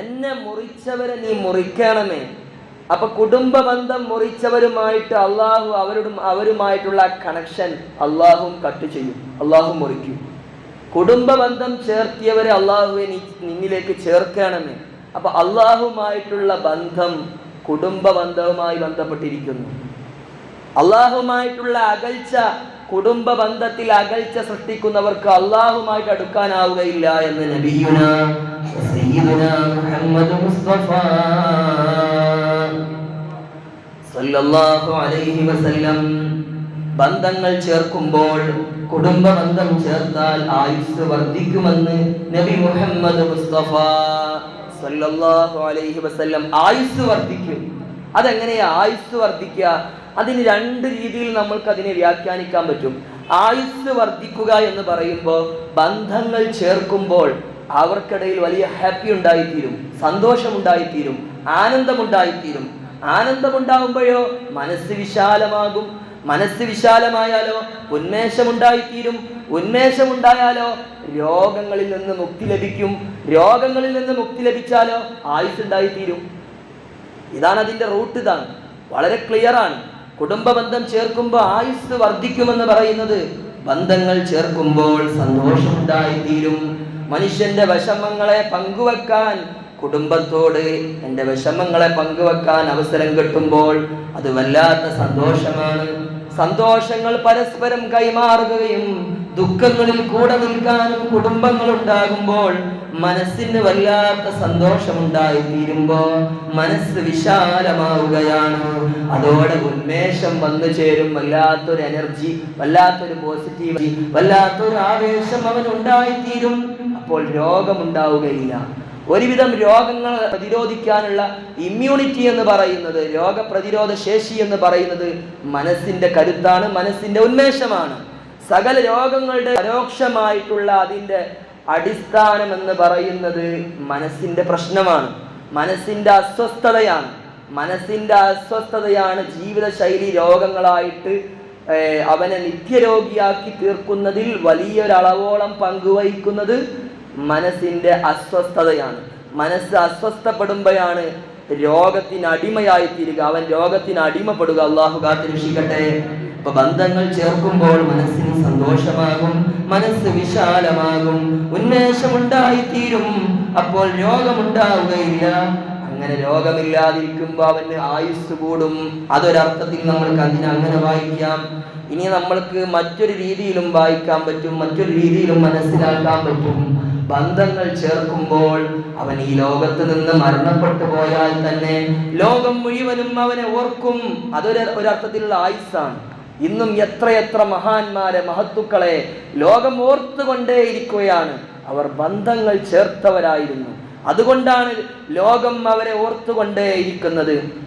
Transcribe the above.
എന്നെ മുറിച്ചവരെ നീ മുറിക്കണമേ. അപ്പൊ കുടുംബ ബന്ധം മുറിച്ചവരുമായിട്ട് അള്ളാഹു അവരോടും അവരുമായിട്ടുള്ള കണക്ഷൻ അള്ളാഹും കട്ട് ചെയ്യും. അള്ളാഹു മുറിക്കും. കുടുംബ ബന്ധം ചേർത്തിയവരെ അള്ളാഹുവെ നീ നിന്നിലേക്ക് ചേർക്കണമേ. അപ്പൊ അള്ളാഹുമായിട്ടുള്ള ബന്ധം കുടുംബ ബന്ധവുമായി ബന്ധപ്പെട്ടിരിക്കുന്നു. അള്ളാഹുമായിട്ടുള്ള അകൽച്ച കുടുംബ ബന്ധത്തിൽ അകൽച്ച സൃഷ്ടിക്കുന്നവർക്ക് അള്ളാഹുമായിട്ട് അടുക്കാനാവുകയില്ല എന്ന് നബിയുന സയ്യിദുന മുഹമ്മദ് മുസ്തഫ സല്ലല്ലാഹു അലൈഹി വസല്ലം ബന്ധങ്ങൾ ചേർക്കുമ്പോൾ കുടുംബ ബന്ധം ചേർത്താൽ ആയുസ് വർദ്ധിക്കുമെന്ന് നബി മുഹമ്മദ് മുസ്തഫ സല്ലല്ലാഹു അലൈഹി വസല്ലം ആയുസ് വർദ്ധിക്കും. അതെങ്ങനെയാ ആയുസ് വർദ്ധിക്കുക? അതിന് രണ്ട് രീതിയിൽ നമ്മൾക്ക് അതിനെ വ്യാഖ്യാനിക്കാൻ പറ്റും. ആയുസ് വർദ്ധിക്കുക എന്ന് പറയുമ്പോൾ ബന്ധങ്ങൾ ചേർക്കുമ്പോൾ അവർക്കിടയിൽ വലിയ ഹാപ്പി ഉണ്ടായിത്തീരും സന്തോഷമുണ്ടായിത്തീരും ആനന്ദമുണ്ടായിത്തീരും. ആനന്ദമുണ്ടാകുമ്പോഴോ മനസ്സ് വിശാലമാകും. മനസ്സ് വിശാലമായാലോ ഉന്മേഷമുണ്ടായിത്തീരും. ഉന്മേഷമുണ്ടായാലോ രോഗങ്ങളിൽ നിന്ന് മുക്തി ലഭിക്കും. രോഗങ്ങളിൽ നിന്ന് മുക്തി ലഭിച്ചാലോ ആയുസ് ഉണ്ടായിത്തീരും. ഇതാണ് അതിന്റെ റൂട്ട് ഇതാണ്. വളരെ ക്ലിയറാണ് ആണ്. കുടുംബ ബന്ധം ചേർക്കുമ്പോൾ ആയുസ് വർദ്ധിക്കുമെന്ന് പറയുന്നത് ബന്ധങ്ങൾ ചേർക്കുമ്പോൾ സന്തോഷമുണ്ടായിത്തീരും. മനുഷ്യന്റെ വിഷമങ്ങളെ പങ്കുവെക്കാൻ കുടുംബത്തോട് എന്റെ വിഷമങ്ങളെ പങ്കുവെക്കാൻ അവസരം കിട്ടുമ്പോൾ അത് വല്ലാത്ത സന്തോഷമാണ്. സന്തോഷങ്ങൾ പരസ്പരം കൈമാറുകയും ദുഃഖങ്ങളിൽ കൂടെ നിൽക്കാനും കുടുംബങ്ങൾ ഉണ്ടാകുമ്പോൾ മനസ്സിന് വല്ലാത്ത സന്തോഷമുണ്ടായി തീരുമ്പോ മനസ്സ് വിശാലമാവുകയാണ്. അതോടെ ഉന്മേഷം വന്നു ചേരും. വല്ലാത്തൊരു എനർജി വല്ലാത്തൊരു പോസിറ്റീവ് വല്ലാത്തൊരു ആവേശം അവൻ ഉണ്ടായിത്തീരും. അപ്പോൾ രോഗമുണ്ടാവുകയില്ല. ഒരുവിധം രോഗങ്ങൾ പ്രതിരോധിക്കാനുള്ള ഇമ്മ്യൂണിറ്റി എന്ന് പറയുന്നത് രോഗപ്രതിരോധ ശേഷി എന്ന് പറയുന്നത് മനസ്സിന്റെ കരുത്താണ് മനസ്സിന്റെ ഉന്മേഷമാണ്. സകല രോഗങ്ങളുടെ പരോക്ഷമായിട്ടുള്ള അതിന്റെ അടിസ്ഥാനം എന്ന് പറയുന്നത് മനസ്സിന്റെ പ്രശ്നമാണ്. മനസ്സിന്റെ അസ്വസ്ഥതയാണ്. മനസ്സിന്റെ അസ്വസ്ഥതയാണ് ജീവിതശൈലി രോഗങ്ങളായിട്ട് അവനെ നിത്യരോഗിയാക്കി തീർക്കുന്നതിൽ വലിയൊരളവോളം പങ്കുവഹിക്കുന്നത് മനസ്സിന്റെ അസ്വസ്ഥതയാണ്. മനസ്സ് അസ്വസ്ഥപ്പെടുമ്പോഴാണ് രോഗത്തിന് അടിമയായി തീരുക അവൻ രോഗത്തിന് അടിമപ്പെടുക. അള്ളാഹു കാത്തിരക്ഷിക്കട്ടെ. ഇപ്പൊ ബന്ധങ്ങൾ ചേർക്കുമ്പോൾ മനസ്സിന് സന്തോഷമാകും മനസ്സ് വിശാലമാകും. ഉന്മേഷമുണ്ടായിത്തീരും അപ്പോൾ രോഗമുണ്ടാവുകയില്ല. അങ്ങനെ രോഗമില്ലാതിരിക്കുമ്പോൾ അവന് ആയുസ് കൂടും. അതൊരർത്ഥത്തിൽ നമ്മൾക്ക് അതിനെ അങ്ങനെ വായിക്കാം. ഇനി നമ്മൾക്ക് മറ്റൊരു രീതിയിലും വായിക്കാൻ പറ്റും മറ്റൊരു രീതിയിലും മനസ്സിലാക്കാൻ പറ്റും. ബന്ധങ്ങൾ ചേർക്കുമ്പോൾ അവൻ ഈ ലോകത്ത് നിന്ന് മരണപ്പെട്ടു പോയാൽ തന്നെ ലോകം മുഴുവനും അവനെ ഓർക്കും. അതൊരു ഒരർത്ഥത്തിലുള്ള ആയുസ്സാണ്. ഇന്നും എത്രയെത്ര മഹാന്മാരെ മഹത്തുക്കളെ ലോകം ഓർത്തുകൊണ്ടേയിരിക്കുകയാണ്. അവർ ബന്ധങ്ങൾ ചേർത്തവരായിരുന്നു. അതുകൊണ്ടാണ് ലോകം അവരെ ഓർത്തുകൊണ്ടേയിരിക്കുന്നത്.